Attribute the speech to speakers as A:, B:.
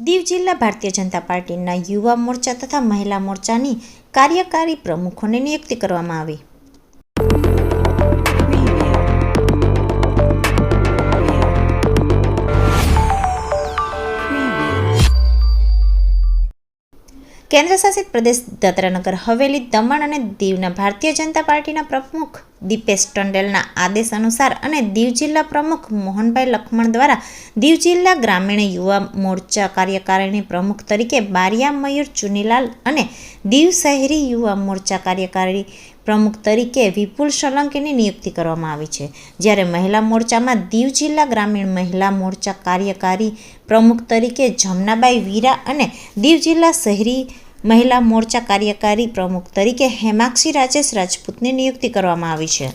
A: દીવ જિલ્લા ભારતીય જનતા પાર્ટીના યુવા મોરચા તથા મહિલા મોરચાની કાર્યકારી પ્રમુખોની નિયુક્તિ કરવામાં આવી. કેન્દ્રશાસિત પ્રદેશ દાદરાનગર હવેલી દમણ અને દીવના ભારતીય જનતા પાર્ટીના પ્રમુખ દીપેશ ટંડેલના આદેશ અનુસાર અને દીવ જિલ્લા પ્રમુખ મોહનભાઈ લખમણ દ્વારા દીવ જિલ્લા ગ્રામીણ યુવા મોરચા કાર્યકારિણી પ્રમુખ તરીકે બારિયા મયુર ચુનીલાલ અને દીવ શહેરી યુવા મોરચા કાર્યકારી પ્રમુખ તરીકે વિપુલ સોલંકીની નિયુક્તિ કરવામાં આવી છે. જ્યારે મહિલા મોરચામાં દીવ જિલ્લા ગ્રામીણ મહિલા મોરચા કાર્યકારી પ્રમુખ તરીકે જમનાબાઈ વીરા અને દીવ જિલ્લા શહેરી મહિલા મોરચા કાર્યકારી પ્રમુખ તરીકે હેમાક્ષી રાજેશ રાજપૂતની નિયુક્તિ કરવામાં આવી છે.